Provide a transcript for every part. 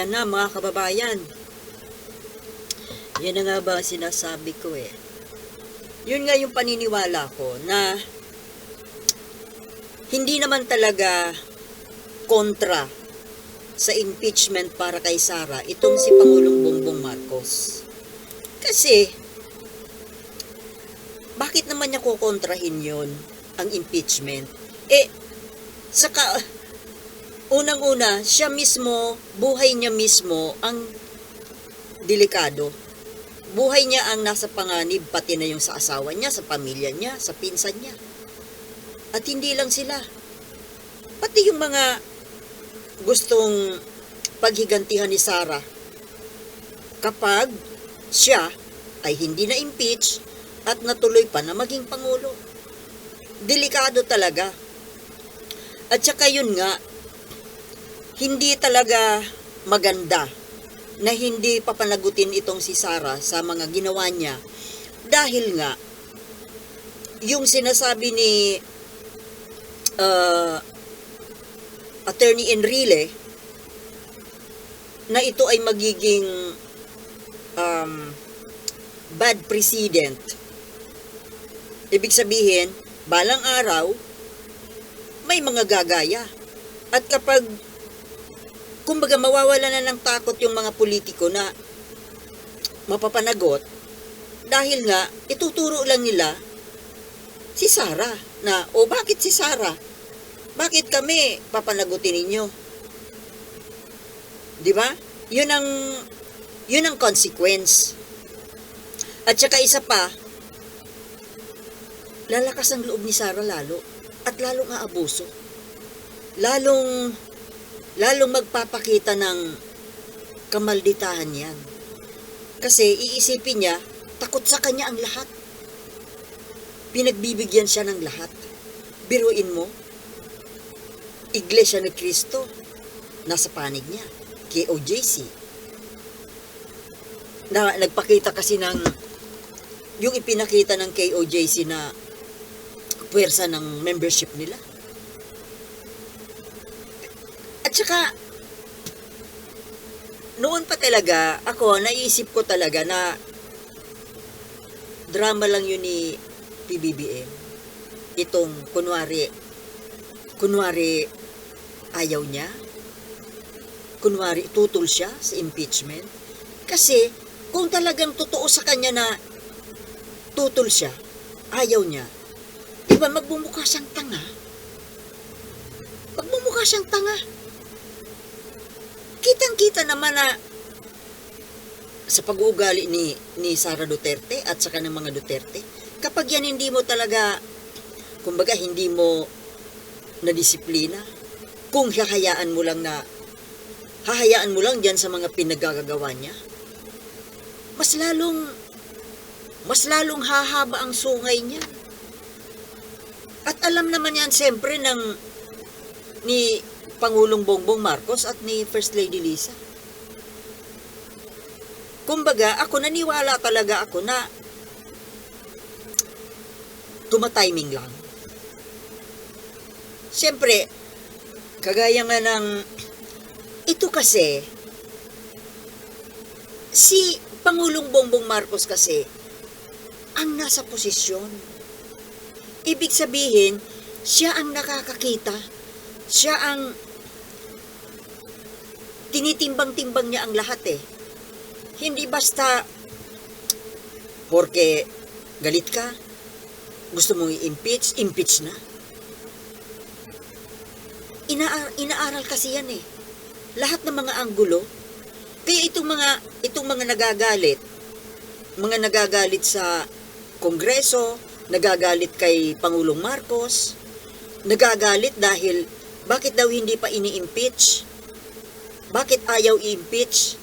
ayan na mga kababayan. Yan na nga ba sinasabi ko eh. Yun nga yung paniniwala ko na hindi naman talaga kontra sa impeachment para kay Sara itong si Pangulong Bongbong Marcos. Kasi, bakit naman niya kukontrahin yon ang impeachment? Eh, saka, unang-una, siya mismo, buhay niya mismo ang delikado. Buhay niya ang nasa panganib, pati na yung sa asawa niya, sa pamilya niya, sa pinsan niya. At hindi lang sila. Pati yung mga gustong paghigantihan ni Sara kapag siya ay hindi na impeach at natuloy pa na maging pangulo. Delikado talaga. At saka yun nga, hindi talaga maganda na hindi papanagutin itong si Sara sa mga ginawa niya dahil nga yung sinasabi ni uh, Attorney Enrile na ito ay magiging um, bad precedent. Ibig sabihin, balang araw, may mga gagaya. At kapag, kumbaga mawawala na ng takot yung mga politiko na mapapanagot, dahil nga, ituturo lang nila si Sara na, o bakit si Sara? Bakit kami papanagutin ninyo? Di ba? Yun ang yun ang consequence. At saka isa pa, lalakas ang loob ni Sara lalo at lalong aabuso. Lalong lalong magpapakita ng kamalditahan yan. Kasi iisipin niya, takot sa kanya ang lahat. Pinagbibigyan siya ng lahat. Biruin mo, Iglesia ni Cristo, nasa panig niya, KOJC. Na, nagpakita kasi ng, yung ipinakita ng KOJC na puwersa ng membership nila. At saka, noon pa talaga, ako, naisip ko talaga na drama lang yun ni PBBM. Itong, kunwari, kunwari, ayaw niya. Kunwari, tutol siya sa impeachment. Kasi, kung talagang totoo sa kanya na tutol siya, ayaw niya, di ba magbumukha siyang tanga? Magbumukha siyang tanga. Kitang-kita naman na sa pag-uugali ni, ni Sara Duterte at saka ng mga Duterte, kapag yan hindi mo talaga, kumbaga hindi mo na disiplina, kung hahayaan mo lang na, hahayaan mo lang dyan sa mga pinagagagawa niya, mas lalong, mas lalong hahaba ang sungay niya. At alam naman yan siyempre ng ni Pangulong Bongbong Marcos at ni First Lady Lisa. Kumbaga, ako naniwala talaga ako na tumatiming lang. Siyempre, kagaya nga ng ito kasi si Pangulong Bongbong Marcos kasi ang nasa posisyon. Ibig sabihin, siya ang nakakakita. Siya ang tinitimbang-timbang niya ang lahat eh. Hindi basta porque galit ka, gusto mong i-impeach, impeach na. Inaar inaaral kasi yan eh. Lahat ng mga anggulo. Kaya itong mga itong mga nagagalit, mga nagagalit sa Kongreso, nagagalit kay Pangulong Marcos, nagagalit dahil bakit daw hindi pa ini-impeach? Bakit ayaw i-impeach?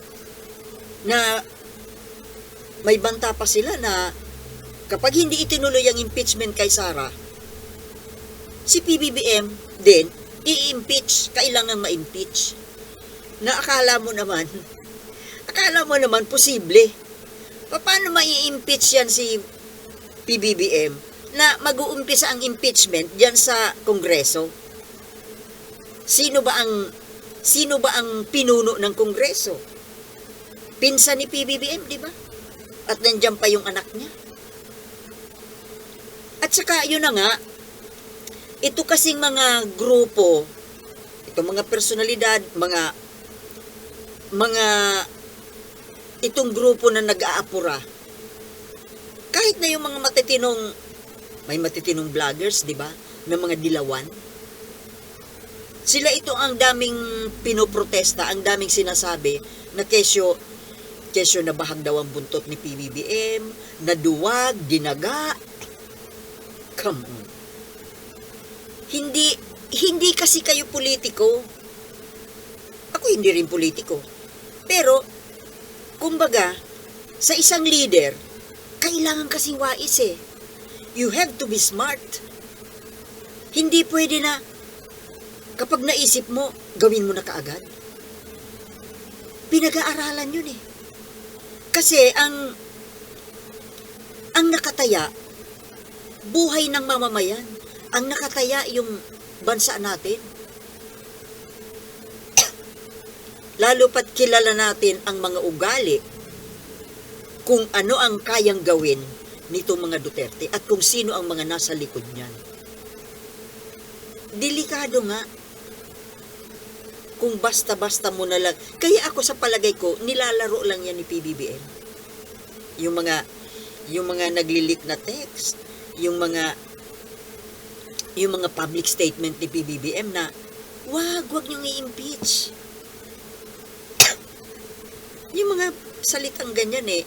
Na may banta pa sila na kapag hindi itinuloy ang impeachment kay Sara, si PBBM din i-impeach, kailangan ma-impeach. Na akala mo naman, akala mo naman posible. Paano mai-impeach yan si PBBM na mag-uumpisa ang impeachment diyan sa Kongreso? Sino ba ang sino ba ang pinuno ng Kongreso? Pinsan ni PBBM, di ba? At nandiyan pa yung anak niya. At saka, yun na nga, ito kasing mga grupo, itong mga personalidad, mga, mga, itong grupo na nag-aapura, kahit na yung mga matitinong, may matitinong vloggers, di ba? Na mga dilawan, sila ito ang daming pinoprotesta, ang daming sinasabi na kesyo, kesyo na bahag daw ang buntot ni PBBM, naduwag, dinaga. Come on. Hindi, hindi kasi kayo politiko. Ako hindi rin politiko. Pero, kumbaga, sa isang leader, kailangan kasi wais eh. You have to be smart. Hindi pwede na kapag naisip mo, gawin mo na kaagad. Pinag-aaralan yun eh. Kasi ang ang nakataya, buhay ng mamamayan. Ang nakataya yung bansa natin. Lalo pat kilala natin ang mga ugali kung ano ang kayang gawin nito mga Duterte at kung sino ang mga nasa likod niyan. Delikado nga kung basta-basta mo na lang. Kaya ako sa palagay ko, nilalaro lang yan ni PBBM. Yung mga yung mga naglilik na text, yung mga yung mga public statement ni PBBM na wag, wag niyong i-impeach. yung mga salitang ganyan eh,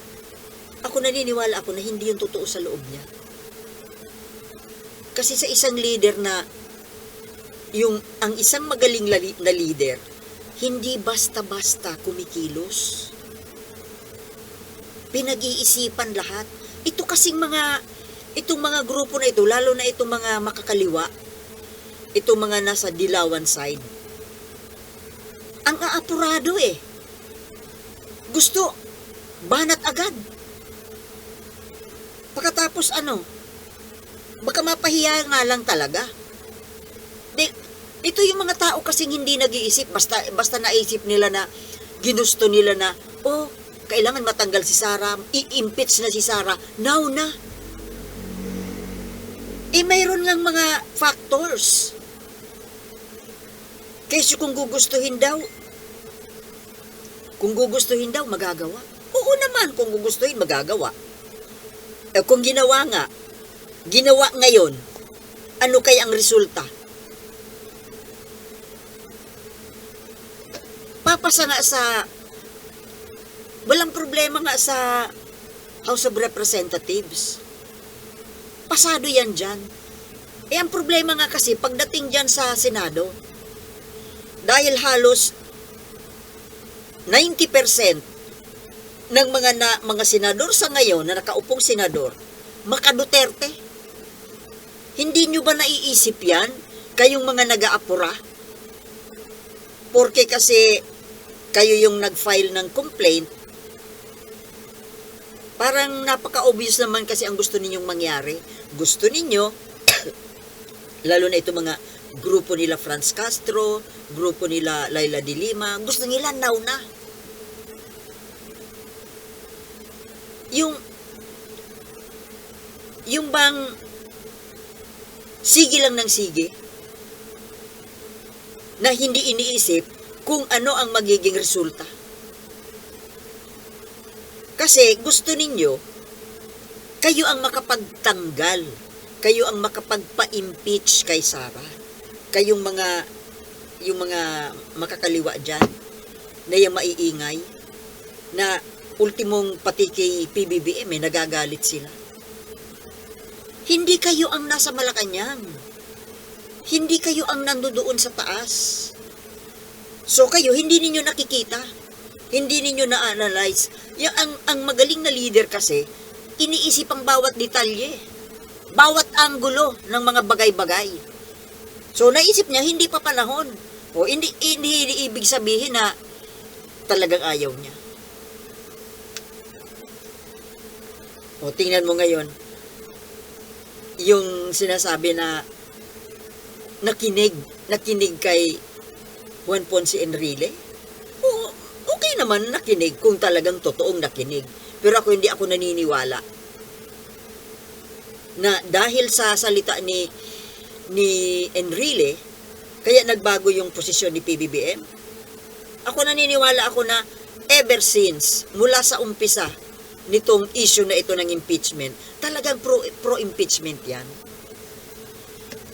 ako naniniwala ako na hindi yung totoo sa loob niya. Kasi sa isang leader na yung ang isang magaling na leader, hindi basta-basta kumikilos. Pinag-iisipan lahat. Ito kasing mga itong mga grupo na ito, lalo na itong mga makakaliwa, itong mga nasa dilawan side. Ang aapurado eh. Gusto banat agad. Pagkatapos ano, baka mapahiya nga lang talaga. Ito yung mga tao kasing hindi nag-iisip, basta, basta naisip nila na, ginusto nila na, oh, kailangan matanggal si Sarah, i-impeach na si Sarah, now na. Eh, mayroon ngang mga factors. Kaysa kung gugustuhin daw, kung gugustuhin daw, magagawa. Oo naman, kung gugustuhin, magagawa. Eh, kung ginawa nga, ginawa ngayon, ano kaya ang resulta? Papasa nga sa, walang problema nga sa House of Representatives. Pasado yan dyan. Eh, ang problema nga kasi, pagdating dyan sa Senado, dahil halos 90% ng mga na, mga senador sa ngayon na nakaupong senador, maka-Duterte. Hindi nyo ba naiisip yan? Kayong mga nag-aapura? Porque kasi kayo yung nag-file ng complaint, parang napaka-obvious naman kasi ang gusto ninyong mangyari. Gusto ninyo, lalo na ito mga grupo nila Franz Castro, grupo nila Laila de Lima, gusto nila now na. Yung yung bang sige lang ng sige na hindi iniisip kung ano ang magiging resulta. Kasi gusto ninyo, kayo ang makapagtanggal, kayo ang makapagpa-impeach kay Sarah. Kayong mga, yung mga makakaliwa dyan, na yung maiingay, na ultimong pati kay PBBM, eh, nagagalit sila. Hindi kayo ang nasa Malacanang. Hindi kayo ang nandoon sa taas. So kayo, hindi ninyo nakikita. Hindi ninyo na-analyze. Yung, ang, ang magaling na leader kasi, iniisip ang bawat detalye. Bawat anggulo ng mga bagay-bagay. So naisip niya, hindi pa panahon. O hindi, hindi, hindi ibig sabihin na talagang ayaw niya. O tingnan mo ngayon, yung sinasabi na nakinig, nakinig kay Juan Ponce Enrile? Oo, okay naman nakinig kung talagang totoong nakinig. Pero ako hindi ako naniniwala na dahil sa salita ni ni Enrile, kaya nagbago yung posisyon ni PBBM. Ako naniniwala ako na ever since, mula sa umpisa nitong issue na ito ng impeachment, talagang pro, pro-impeachment yan.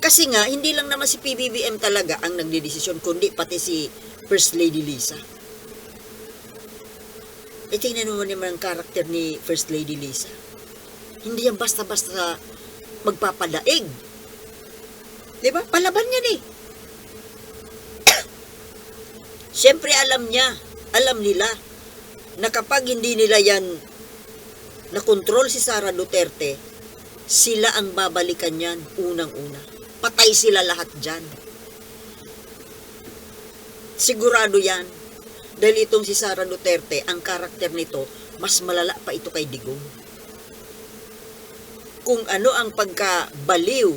Kasi nga, hindi lang naman si PBBM talaga ang nagdidesisyon, kundi pati si First Lady Lisa. E tingnan mo naman ang karakter ni First Lady Lisa. Hindi yan basta-basta magpapadaig. Di ba? Palaban yan eh. Siyempre alam niya, alam nila, na kapag hindi nila yan nakontrol si Sara Duterte, sila ang babalikan yan unang-una. Patay sila lahat dyan. Sigurado yan. Dahil itong si Sara Duterte, ang karakter nito, mas malala pa ito kay Digong. Kung ano ang pagka-baliw,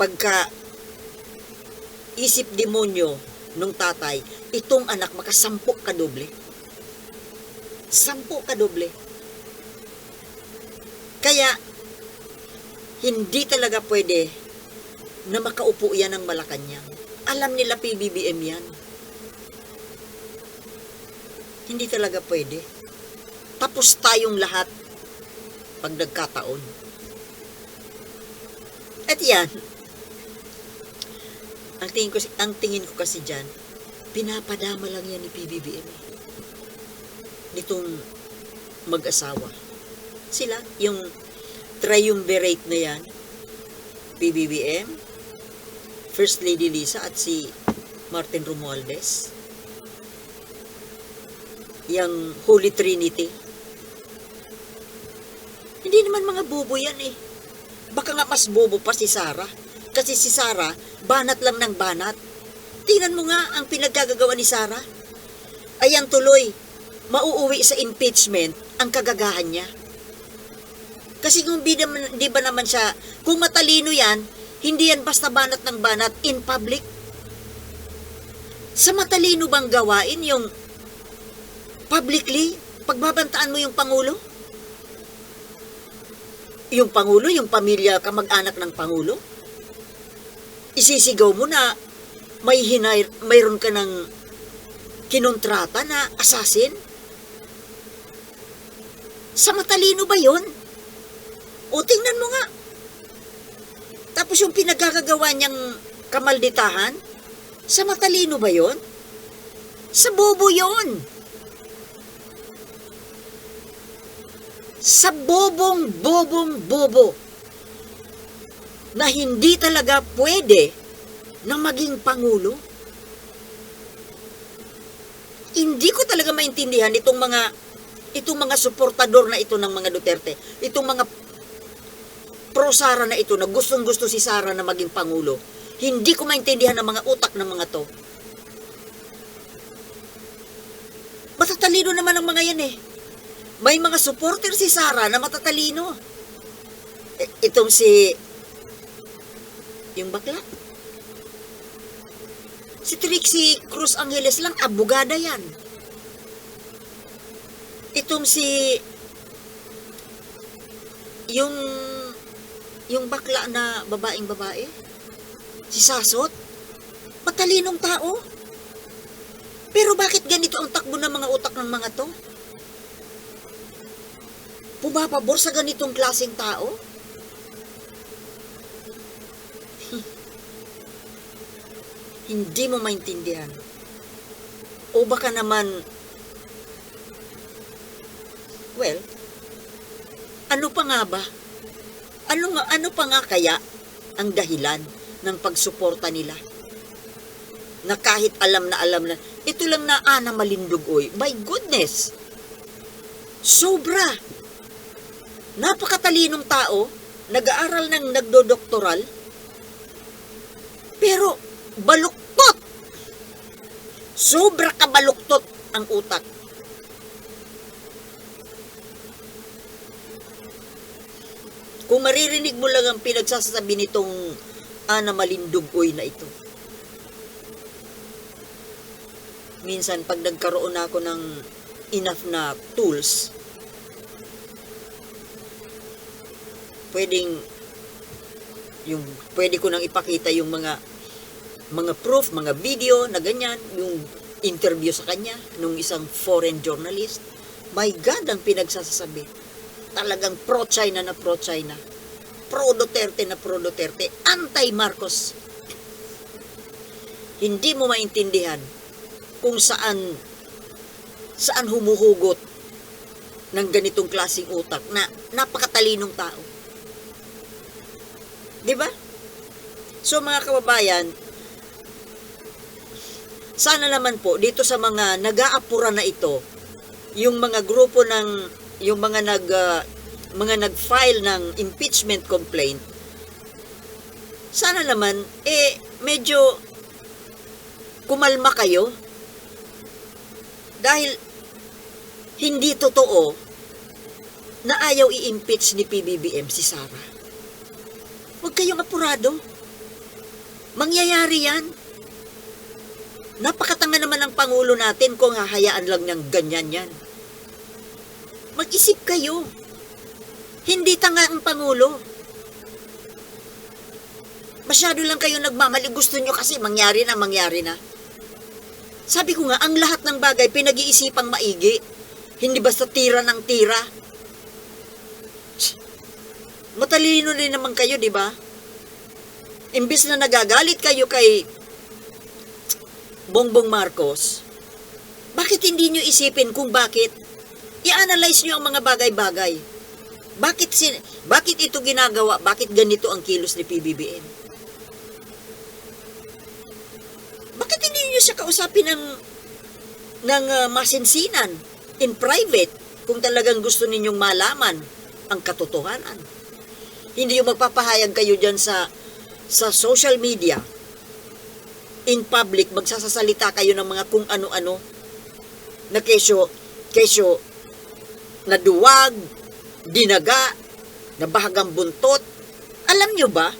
pagka isip demonyo nung tatay, itong anak makasampu ka doble. Sampu ka doble. Kaya, hindi talaga pwede na makaupo yan ng Malacanang. Alam nila PBBM yan. Hindi talaga pwede. Tapos tayong lahat pag nagkataon. At yan, ang tingin ko, ang tingin ko kasi diyan, pinapadama lang yan ni PBBM. eh. Nitong mag-asawa. Sila, yung triumvirate na yan, PBBM, First Lady Lisa at si Martin Romualdez. Yang Holy Trinity. Hindi naman mga bobo yan eh. Baka nga mas bobo pa si Sarah. Kasi si Sarah, banat lang ng banat. Tingnan mo nga ang pinagkagagawa ni Sarah. Ayan tuloy, mauuwi sa impeachment ang kagagahan niya. Kasi kung di, naman, di ba naman siya, kung matalino yan, hindi yan basta banat ng banat in public. Sa matalino bang gawain yung publicly, pagbabantaan mo yung Pangulo? Yung Pangulo, yung pamilya, kamag-anak ng Pangulo? Isisigaw mo na may hinay, mayroon ka ng kinontrata na assassin? Sa matalino ba yon? O tingnan mo nga. Tapos yung pinagkakagawa niyang kamalditahan, sa matalino ba yon? Sa bobo yon. Sa bobong, bobong, bobo. Na hindi talaga pwede na maging pangulo. Hindi ko talaga maintindihan itong mga itong mga suportador na ito ng mga Duterte. Itong mga pro Sara na ito na gustong gusto si Sara na maging pangulo. Hindi ko maintindihan ang mga utak ng mga to. Matatalino naman ang mga yan eh. May mga supporter si Sara na matatalino. E- itong si yung bakla. Si Trixie Cruz Angeles lang, abogada yan. Itong si yung yung bakla na babaeng babae, si Sasot, matalinong tao. Pero bakit ganito ang takbo ng mga utak ng mga to? Pumapabor sa ganitong klaseng tao? Hindi mo maintindihan. O baka naman, well, ano pa nga ba? Ano, ano pa nga kaya ang dahilan ng pagsuporta nila? Na kahit alam na alam na, ito lang na Ana Malindog, oy. My goodness! Sobra! Napakatalinong tao, nag-aaral ng nagdodoktoral, pero baluktot! Sobra kabaluktot ang utak. Kung maririnig mo lang ang pinagsasabi nitong Ana Malindugoy na ito. minsan pag nagkaroon ako ng enough na tools, pwedeng yung pwede ko nang ipakita yung mga mga proof, mga video na ganyan, yung interview sa kanya nung isang foreign journalist. My God, ang pinagsasasabi. Talagang pro-China na pro-China. Pro-Duterte na pro-Duterte. Anti-Marcos. Hindi mo maintindihan kung saan saan humuhugot ng ganitong klasing utak na napakatalinong tao. 'Di ba? So mga kababayan, sana naman po dito sa mga nag-aapura na ito, yung mga grupo ng yung mga nag ah, mga nag-file ng impeachment complaint, sana naman eh medyo kumalma kayo dahil hindi totoo na ayaw i-impeach ni PBBM si Sara. Huwag kayong apurado. Mangyayari yan. Napakatanga naman ng Pangulo natin kung hahayaan lang niyang ganyan yan. Mag-isip kayo. Hindi tanga ang Pangulo. Masyado lang kayo nagmamali. Gusto nyo kasi mangyari na, mangyari na. Sabi ko nga, ang lahat ng bagay pinag-iisipang maigi. Hindi basta tira ng tira. Matalino rin naman kayo, di ba? Imbis na nagagalit kayo kay Bongbong Marcos, bakit hindi nyo isipin kung bakit? I-analyze nyo ang mga bagay-bagay. Bakit, sin bakit ito ginagawa? Bakit ganito ang kilos ni PBBM? Bakit hindi nyo siya kausapin ng, ng ah, masinsinan in private kung talagang gusto ninyong malaman ang katotohanan? Hindi yung magpapahayag kayo dyan sa, sa social media in public, magsasasalita kayo ng mga kung ano-ano na kesyo, kesyo naduwag, dinaga, nabahagang buntot. Alam nyo ba?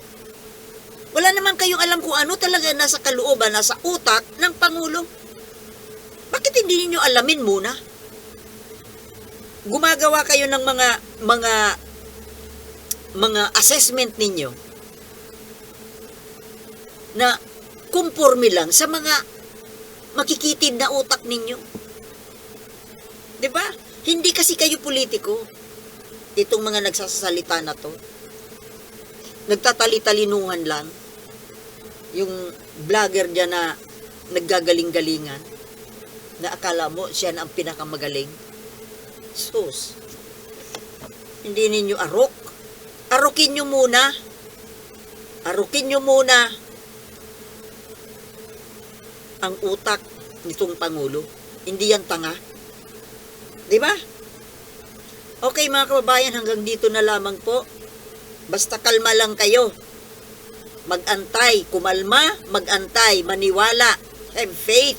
Wala naman kayong alam kung ano talaga nasa kalooban, nasa utak ng Pangulo. Bakit hindi niyo alamin muna? Gumagawa kayo ng mga mga mga assessment ninyo na kumporme lang sa mga makikitid na utak ninyo. 'Di ba? Hindi kasi kayo politiko. Itong mga nagsasalita na to. Nagtatali-talinuhan lang. Yung vlogger dyan na naggagaling-galingan na akala mo siya na ang pinakamagaling. Sus. Hindi ninyo arok. Arukin nyo muna. Arukin nyo muna ang utak nitong Pangulo. Hindi yan tanga. Di ba? Okay mga kababayan, hanggang dito na lamang po. Basta kalma lang kayo. Mag-antay, kumalma, mag-antay, maniwala, have faith.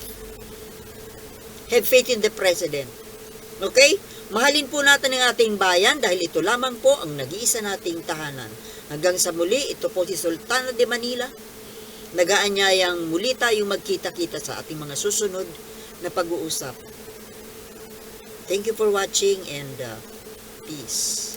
Have faith in the President. Okay? Mahalin po natin ang ating bayan dahil ito lamang po ang nag-iisa nating tahanan. Hanggang sa muli, ito po si Sultana de Manila. Nagaanyayang muli tayong magkita-kita sa ating mga susunod na pag-uusap. Thank you for watching and uh, peace.